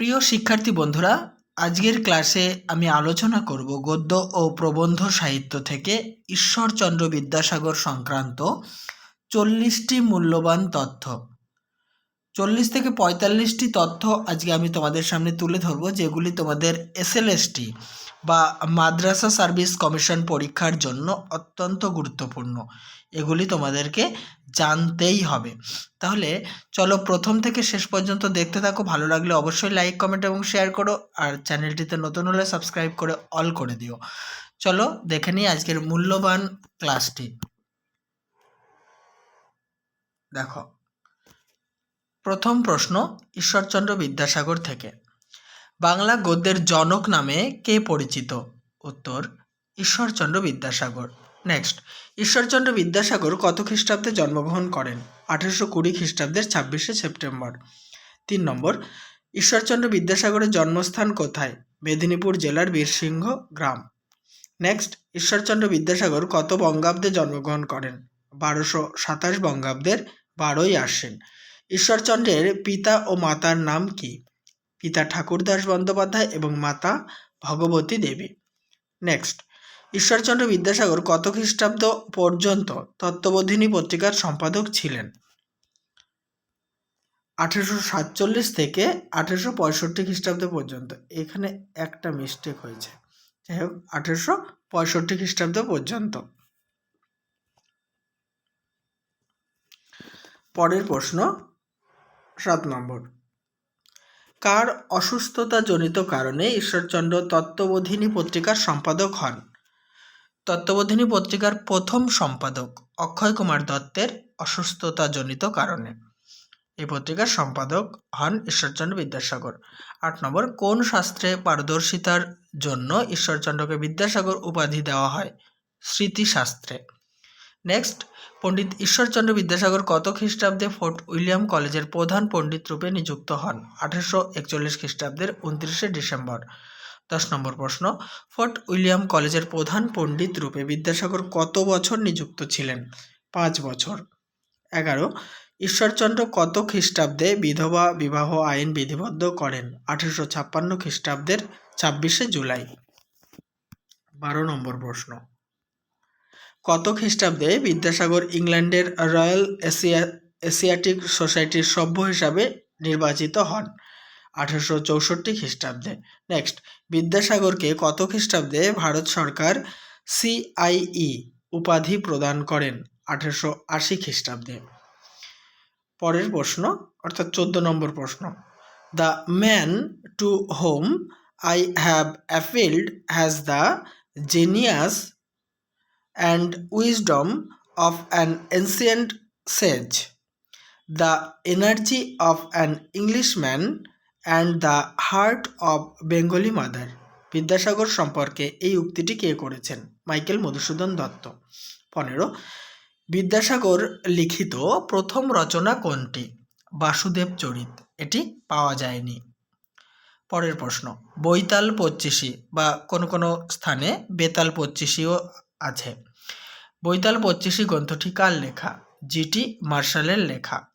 প্রিয় শিক্ষার্থী বন্ধুরা, আজকের ক্লাসে আমি আলোচনা করব গদ্য ও প্রবন্ধ সাহিত্য থেকে ঈশ্বরচন্দ্র বিদ্যাসাগর সংক্রান্ত চল্লিশটি মূল্যবান তথ্য। চল্লিশ থেকে পঁয়তাল্লিশটি তথ্য আজকে আমি তোমাদের সামনে তুলে ধরবো, যেগুলি তোমাদের এসএলএসটি বা মাদ্রাসা সার্ভিস কমিশন পরীক্ষার জন্য অত্যন্ত গুরুত্বপূর্ণ। এগুলি তোমাদেরকে জানতেই হবে। তাহলে চলো প্রথম থেকে শেষ পর্যন্ত দেখতে থাকো। ভালো লাগলে অবশ্যই লাইক কমেন্ট এবং শেয়ার করো। আর চ্যানেলটিতে নতুন হলে সাবস্ক্রাইব করে অল করে দিও। চলো দেখে নিই আজকের মূল্যবান ক্লাসটি দেখো, প্রথম প্রশ্ন ঈশ্বরচন্দ্র বিদ্যাসাগর থেকে। বাংলা গদ্যের জনক নামে কে পরিচিত? উত্তর, ঈশ্বরচন্দ্র বিদ্যাসাগর। নেক্সট ঈশ্বরচন্দ্র বিদ্যাসাগর কত খ্রিস্টাব্দে জন্মগ্রহণ করেন? আঠেরোশো কুড়ি খ্রিস্টাব্দের ছাব্বিশে সেপ্টেম্বর। তিন নম্বর, ঈশ্বরচন্দ্র বিদ্যাসাগরের জন্মস্থান কোথায়? মেদিনীপুর জেলার বীরসিংহ গ্রাম। নেক্সট ঈশ্বরচন্দ্র বিদ্যাসাগর কত বঙ্গাব্দে জন্মগ্রহণ করেন? বারোশো সাতাশ বঙ্গাব্দের বারোই আশ্বিন। ঈশ্বরচন্দ্রের পিতা ও মাতার নাম কি? পিতা ঠাকুরদাস বন্দ্যোপাধ্যায় এবং মাতা ভগবতী দেবী। নেক্সট ঈশ্বরচন্দ্র বিদ্যাসাগর কত খ্রিস্টাব্দ পর্যন্ত তত্ত্ববোধিনী পত্রিকার সম্পাদক ছিলেন? আঠেরোশো সাতচল্লিশ থেকে আঠেরোশো পঁয়ষট্টি খ্রিস্টাব্দ পর্যন্ত। এখানে একটা মিস্টেক হয়েছে। যাই হোক, আঠেরোশো পঁয়ষট্টি খ্রিস্টাব্দ পর্যন্ত। পরের প্রশ্ন সাত নম্বর। কার অসুস্থতাজনিত কারণে ঈশ্বরচন্দ্র তত্ত্ববোধিনী পত্রিকার সম্পাদক হন? তত্ত্ববোধিনী পত্রিকার প্রথম সম্পাদক অক্ষয় কুমার দত্তের অসুস্থতাজনিত কারণে। এই পত্রিকার সম্পাদক হন ঈশ্বরচন্দ্র বিদ্যাসাগর। আট নম্বর, কোন শাস্ত্রে পারদর্শিতার জন্য ঈশ্বরচন্দ্রকে বিদ্যাসাগর উপাধি দেওয়া হয়? স্মৃতিশাস্ত্রে। নেক্সট পণ্ডিত ঈশ্বরচন্দ্র বিদ্যাসাগর কত খ্রিস্টাব্দে ফোর্ট উইলিয়াম কলেজের প্রধান পণ্ডিত রূপে নিযুক্ত হন? আঠেরোশো একচল্লিশ খ্রিস্টাব্দের উনত্রিশে ডিসেম্বর। দশ নম্বর প্রশ্ন, ফোর্ট উইলিয়াম কলেজের প্রধান পণ্ডিত রূপে বিদ্যাসাগর কত বছর নিযুক্ত ছিলেন? পাঁচ বছর। এগারো, ঈশ্বরচন্দ্র কত খ্রিস্টাব্দে বিধবা বিবাহ আইন বিধিবদ্ধ করেন? আঠেরোশো ছাপ্পান্ন খ্রিস্টাব্দের ছাব্বিশে জুলাই। বারো নম্বর প্রশ্ন কত খ্রিস্টাব্দে বিদ্যাসাগর ইংল্যান্ডের রয়্যাল এশিয়া, এশিয়াটিক সোসাইটির সভ্য হিসাবে নির্বাচিত হন আঠেরোশো চৌষট্টি খ্রিস্টাব্দে। নেক্সট বিদ্যাসাগরকে কত খ্রিস্টাব্দে ভারত সরকার সিআইই উপাধি প্রদান করেন আঠেরোশো আশি খ্রিস্টাব্দে? পরের প্রশ্ন, অর্থাৎ চোদ্দ নম্বর প্রশ্ন। The man to whom I have afield has the genius and wisdom of an ancient sage, the energy of an Englishman, and the heart of Bengali mother. Vidyasagar সম্পর্কে এই উক্তিটি কে করেছেন? মাইকেল মধুসূদন দত্ত। পনেরো বিদ্যাসাগর লিখিত প্রথম রচনা কোনটি? বাসুদেব চরিত। এটি পাওয়া যায়নি। পরের প্রশ্ন বৈতাল পচ্চিশি বা কোনো কোনো স্থানে বেতাল পচ্চিশিও আছে। বৈতাল পঁচিশি গ্রন্থটি কার লেখা? জিটি মার্শালের লেখা।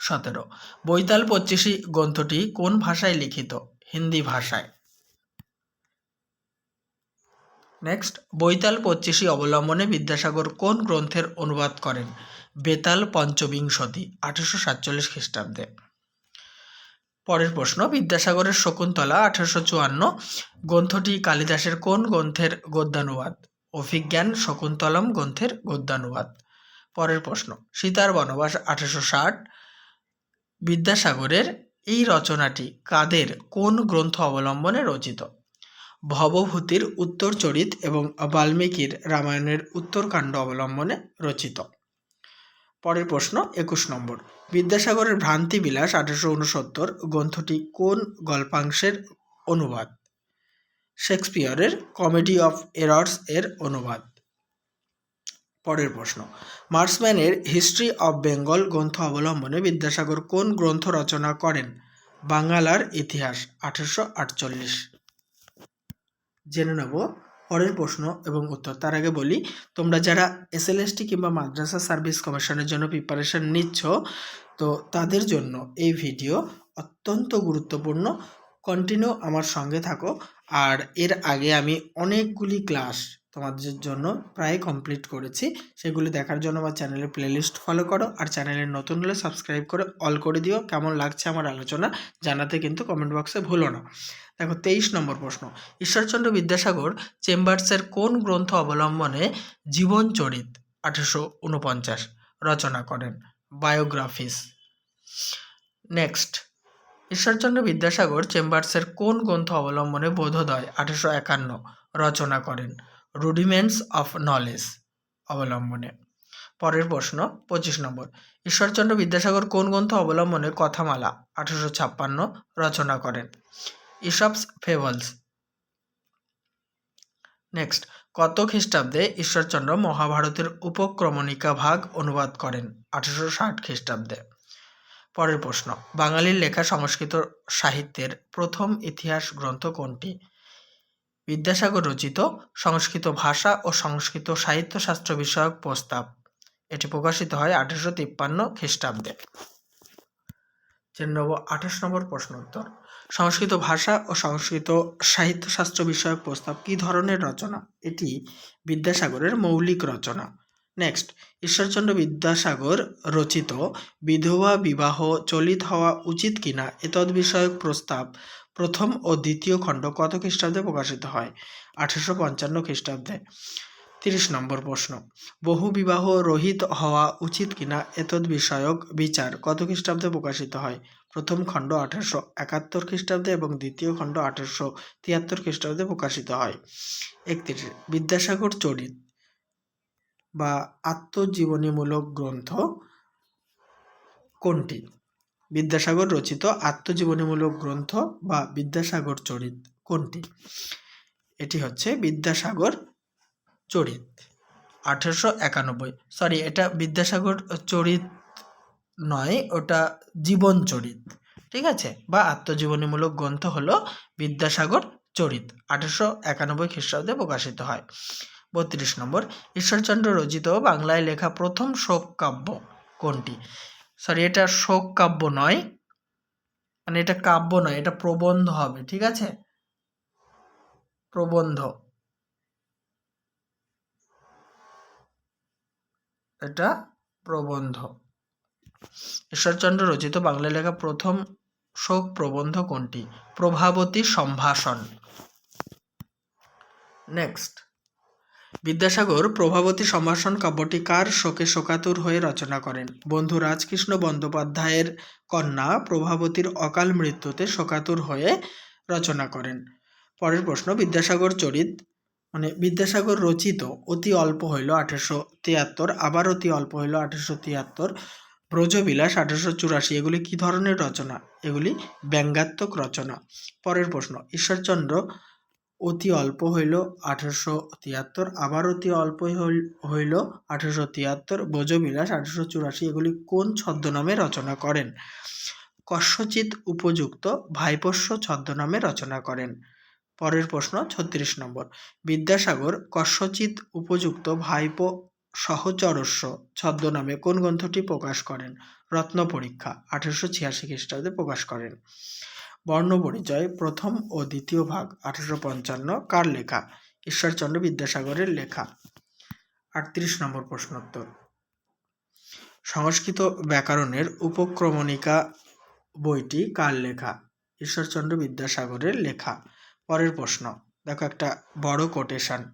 সতেরো। বৈতাল পঁচিশি গ্রন্থটি কোন ভাষায় লিখিত? হিন্দি ভাষায়। নেক্সট। বৈতাল পঁচিশি অবলম্বনে বিদ্যাসাগর কোন গ্রন্থের অনুবাদ করেন? বেতাল পঞ্চবিংশতি, আঠেরোশো সাতচল্লিশ খ্রিস্টাব্দে। পরের প্রশ্ন। বিদ্যাসাগরের শকুন্তলা, আঠেরোশো চুয়ান্ন। গ্রন্থটি কালিদাসের কোন গ্রন্থের গদ্যানুবাদ? অভিজ্ঞান শকুন্তলম গ্রন্থের গদ্যানুবাদ। পরের প্রশ্ন, সীতার বনবাস আঠেরোশো ষাট বিদ্যাসাগরের এই রচনাটি কাদের কোন গ্রন্থ অবলম্বনে রচিত? ভবভূতির উত্তরচরিত এবং বাল্মীকির রামায়ণের উত্তরকাণ্ড অবলম্বনে রচিত। পরের প্রশ্ন, একুশ নম্বর, বিদ্যাসাগরের ভ্রান্তি বিলাস আঠেরোশো উনসত্তর গ্রন্থটি কোন গল্পাংশের অনুবাদ? শেক্সপিয়রের কমেডি অফ এরর্স এর অনুবাদ। পরের প্রশ্ন, মার্সম্যানের হিস্ট্রি অফ বেঙ্গল গ্রন্থ অবলম্বনে বিদ্যাসাগর কোন গ্রন্থ রচনা করেন? বাংলার ইতিহাস, আঠেরোশো আটচল্লিশ। জেনে নেব পরের প্রশ্ন এবং উত্তর। তার আগে বলি, তোমরা যারা এসএলএসটি কিংবা মাদ্রাসা সার্ভিস কমিশনের জন্য প্রিপারেশন নিচ্ছ, তো তাদের জন্য এই ভিডিও অত্যন্ত গুরুত্বপূর্ণ। কন্টিনিউ আমার সঙ্গে থাকো। আর এর আগে আমি অনেকগুলি ক্লাস তোমাদের জন্য প্রায় কমপ্লিট করেছি। সেগুলি দেখার জন্য আমার চ্যানেলের প্লেলিস্ট ফলো করো। আর চ্যানেলের নতুন হলে সাবস্ক্রাইব করে অল করে দিও। কেমন লাগছে আমার আলোচনা জানাতে কিন্তু কমেন্ট বক্সে ভুলো না। দেখো, তেইশ নম্বর প্রশ্ন। ঈশ্বরচন্দ্র বিদ্যাসাগর চেম্বার্সের কোন গ্রন্থ অবলম্বনে জীবনচরিত আঠেরোশো উনপঞ্চাশ রচনা করেন। বায়োগ্রাফিস নেক্সট ঈশ্বরচন্দ্র বিদ্যাসাগর চেম্বার্সের কোন গ্রন্থ অবলম্বনে বোধোদয় আঠেরোশো একান্ন রচনা করেন? রুডিমেন্টস অফ নলেজ অবলম্বনে। পরের প্রশ্ন, পঁচিশ নম্বর। ঈশ্বরচন্দ্র বিদ্যাসাগর কোন গ্রন্থ অবলম্বনে কথামালা আঠেরোশো ছাপ্পান্ন রচনা করেন? ইসপস ফেবলস। নেক্সট, কত খ্রিস্টাব্দে ঈশ্বরচন্দ্র মহাভারতের উপক্রমণিকা ভাগ অনুবাদ করেন? আঠেরোশো ষাট খ্রিস্টাব্দে। পরের প্রশ্ন। বাঙালির লেখা সংস্কৃত সাহিত্যের প্রথম ইতিহাস গ্রন্থ কোনটি? বিদ্যাসাগর রচিত সংস্কৃত ভাষা ও সংস্কৃত সাহিত্যশাস্ত্র বিষয়ক প্রস্তাব। এটি প্রকাশিত হয় আঠেরোশো তিপ্পান্ন খ্রিস্টাব্দে। জেনে আঠাশ নম্বর প্রশ্ন উত্তর। সংস্কৃত ভাষা ও সংস্কৃত সাহিত্যশাস্ত্র বিষয়ক প্রস্তাব কী ধরনের রচনা? এটি বিদ্যাসাগরের মৌলিক রচনা। নেক্সট ঈশ্বরচন্দ্র বিদ্যাসাগর রচিত বিধবা বিবাহ চলিত হওয়া উচিত কিনা এতদ বিষয়ক প্রস্তাব প্রথম ও দ্বিতীয় খণ্ড কত খ্রিস্টাব্দে প্রকাশিত হয়? আঠেরোশো পঞ্চান্ন খ্রিস্টাব্দে। তিরিশ নম্বর প্রশ্ন। বহু বিবাহ রহিত হওয়া উচিত কিনা এতদ বিষয়ক বিচার কত খ্রিস্টাব্দে প্রকাশিত হয়? প্রথম খণ্ড আঠেরোশো একাত্তর খ্রিস্টাব্দে এবং দ্বিতীয় খণ্ড আঠেরোশো তিয়াত্তর খ্রিস্টাব্দে প্রকাশিত হয়। একত্রিশ, বিদ্যাসাগর চরিত বা আত্মজীবনীমূলক গ্রন্থ কোনটি? বিদ্যাসাগর রচিত আত্মজীবনীমূলক গ্রন্থ বা বিদ্যাসাগর চরিত কোনটি? এটি হচ্ছে বিদ্যাসাগর চরিত, আঠেরোশো একানব্বই। সরি এটা বিদ্যাসাগর চরিত নয়, ওটা জীবন চরিত, ঠিক আছে? বা আত্মজীবনীমূলক গ্রন্থ হলো বিদ্যাসাগর চরিত, আঠেরোশো একানব্বই খ্রিস্টাব্দে প্রকাশিত হয়। বত্রিশ নম্বর। ঈশ্বরচন্দ্র রচিত বাংলায় লেখা প্রথম শোক কাব্য কোনটি? সরি এটা শোক কাব্য নয়। মানে এটা কাব্য নয়, এটা প্রবন্ধ হবে, ঠিক আছে? প্রবন্ধ। এটা প্রবন্ধ। ঈশ্বরচন্দ্র রচিত বাংলা লেখা প্রথম শোক প্রবন্ধ কোনটি? প্রভাবতী সম্ভাষণ। নেক্সট বিদ্যাসাগর প্রভাবতী সম্ভাষণ কাব্যটি কার শোকে শোকাতুর হয়ে রচনা করেন। বন্ধু রাজকৃষ্ণ বন্দ্যোপাধ্যায়ের কন্যা প্রভাবতীর অকাল মৃত্যুতে শোকাতুর হয়ে রচনা করেন। পরের প্রশ্ন, বিদ্যাসাগর চরিত মানে বিদ্যাসাগর রচিত অতি অল্প হইল আঠেরোশো তিয়াত্তর, আবার অতি অল্প হইল আঠেরোশো তিয়াত্তর, ব্রজবিলাস আঠেরোশো চুরাশি, এগুলি কী ধরনের রচনা? এগুলি ব্যঙ্গাত্মক রচনা। পরের প্রশ্ন, ঈশ্বরচন্দ্র অতি অল্প হইল আঠেরোশো তিয়াত্তর, আবার অতি অল্প হইল আঠেরোশো তিয়াত্তর বোজবিলাস আঠেরোশো চুরাশি এগুলি কোন ছদ্মনামে রচনা করেন? কস্যচিৎ উপযুক্ত ভাইপোষ্য ছদ্মনামে রচনা করেন। পরের প্রশ্ন ছত্রিশ নম্বর। বিদ্যাসাগর কস্যচিৎ উপযুক্ত ভাইপো সহচরস্য ছদ্মনামে কোন গ্রন্থটি প্রকাশ করেন? রত্ন পরীক্ষা আঠেরোশো ছিয়াশি খ্রিস্টাব্দে প্রকাশ করেন। বর্ণ পরিচয় প্রথম ও দ্বিতীয় ভাগ, আঠেরোশো পঞ্চান্ন, কার লেখা? ঈশ্বরচন্দ্র বিদ্যাসাগরের লেখা। আটত্রিশ নম্বর প্রশ্নোত্তর। সংস্কৃত ব্যাকরণের উপক্রমণিকা বইটি কার লেখা? ঈশ্বরচন্দ্র বিদ্যাসাগরের লেখা। পরের প্রশ্ন, দেখো একটা বড় কোটেশন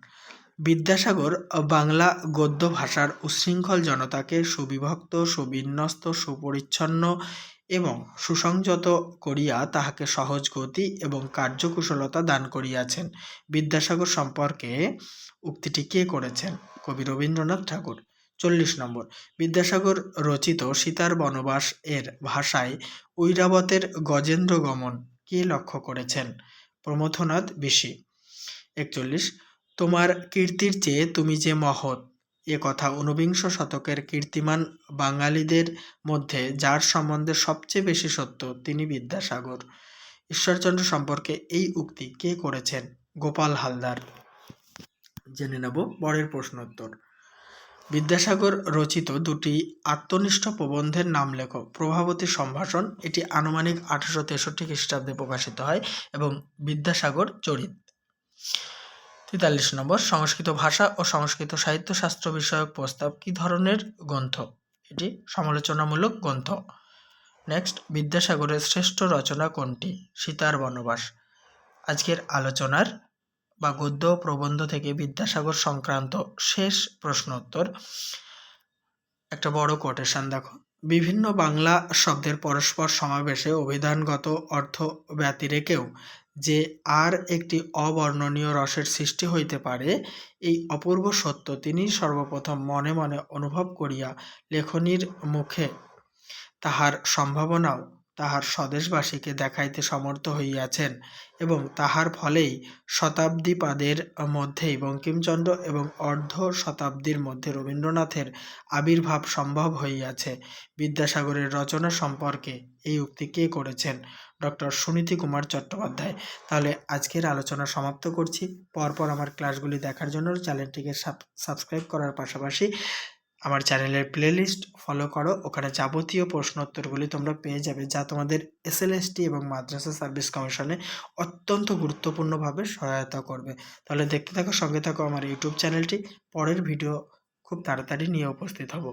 বিদ্যাসাগর বাংলা গদ্য ভাষার উচ্ছৃঙ্খল জনতাকে সুবিভক্ত, সুবিন্যস্ত, সুপরিচ্ছন্ন এবং সুসংযত করিয়া তাহাকে সহজ গতি এবং কার্যকুশলতা দান করিয়াছেন। বিদ্যাসাগর সম্পর্কে উক্তিটি কে করেছেন? কবি রবীন্দ্রনাথ ঠাকুর। চল্লিশ নম্বর। বিদ্যাসাগর রচিত সীতার বনবাস এর ভাষায় ঐরাবতের গজেন্দ্র গমন কে লক্ষ্য করেছেন? প্রমথনাথ বিশি। একচল্লিশ। তোমার কীর্তির চেয়ে তুমি যে মহৎ এ কথা ঊনবিংশ শতকের কীর্তিমান বাঙালিদের মধ্যে যার সম্বন্ধে সবচেয়ে বেশি সত্য তিনি বিদ্যাসাগর। ঈশ্বরচন্দ্র সম্পর্কে এই উক্তি কে করেছেন? গোপাল হালদার। জেনে নেব পরের প্রশ্নোত্তর। বিদ্যাসাগর রচিত দুটি আত্মনিষ্ঠ প্রবন্ধের নাম লেখো। প্রভাবতী সম্ভাষণ, এটি আনুমানিক আঠারোশো তেষট্টি খ্রিস্টাব্দে প্রকাশিত হয়, এবং বিদ্যাসাগর চরিত। তেতাল্লিশ নম্বর, সংস্কৃত ভাষা ও সংস্কৃত সাহিত্যশাস্ত্র বিষয়ক প্রস্তাব কী ধরনের গ্রন্থ? এটি সমালোচনামূলক গ্রন্থ। নেক্সট, বিদ্যাসাগরের শ্রেষ্ঠ রচনা কোনটি? সীতার বনবাস। আজকের আলোচনার বা গদ্য প্রবন্ধ থেকে বিদ্যাসাগর সংক্রান্ত শেষ প্রশ্ন উত্তর। একটা বড় কোটেশন দেখো। বিভিন্ন বাংলা শব্দের পরস্পর সমাবেশে অভিধানগত অর্থ ব্যতিরেকেও যে আর একটি অবর্ণনীয় রসের সৃষ্টি হইতে পারে, এই অপূর্ব সত্য তিনি সর্বপ্রথম মনে মনে অনুভব করিয়া লেখনীর মুখে, তাহার সম্ভাবনাও তাহার স্বদেশবাসীকে দেখাইতে সমর্থ হইয়াছেন এবং তাহার ফলেই শতাব্দীপাদের মধ্যেই বঙ্কিমচন্দ্র এবং অর্ধ শতাব্দীর মধ্যে রবীন্দ্রনাথের আবির্ভাব সম্ভব হইয়াছে। বিদ্যাসাগরের রচনা সম্পর্কে এই উক্তি কে করেছেন? ডক্টর সুনীতি কুমার চট্টোপাধ্যায়। তাহলে আজকের আলোচনা সমাপ্ত করছি। পরপর আমার ক্লাসগুলি দেখার জন্য চ্যানেলটিকে সাবস্ক্রাইব করার পাশাপাশি আমার চ্যানেলের প্লেলিস্ট ফলো করো। ওখানে যাবতীয় প্রশ্নোত্তরগুলি তোমরা পেয়ে যাবে, যা তোমাদের এসএলএসটি এবং মাদ্রাসা সার্ভিস কমিশনে অত্যন্ত গুরুত্বপূর্ণভাবে সহায়তা করবে। তাহলে দেখতে থাকো, সঙ্গে থাকো আমার ইউটিউব চ্যানেলটি। পরের ভিডিও খুব তাড়াতাড়ি নিয়ে উপস্থিত হব।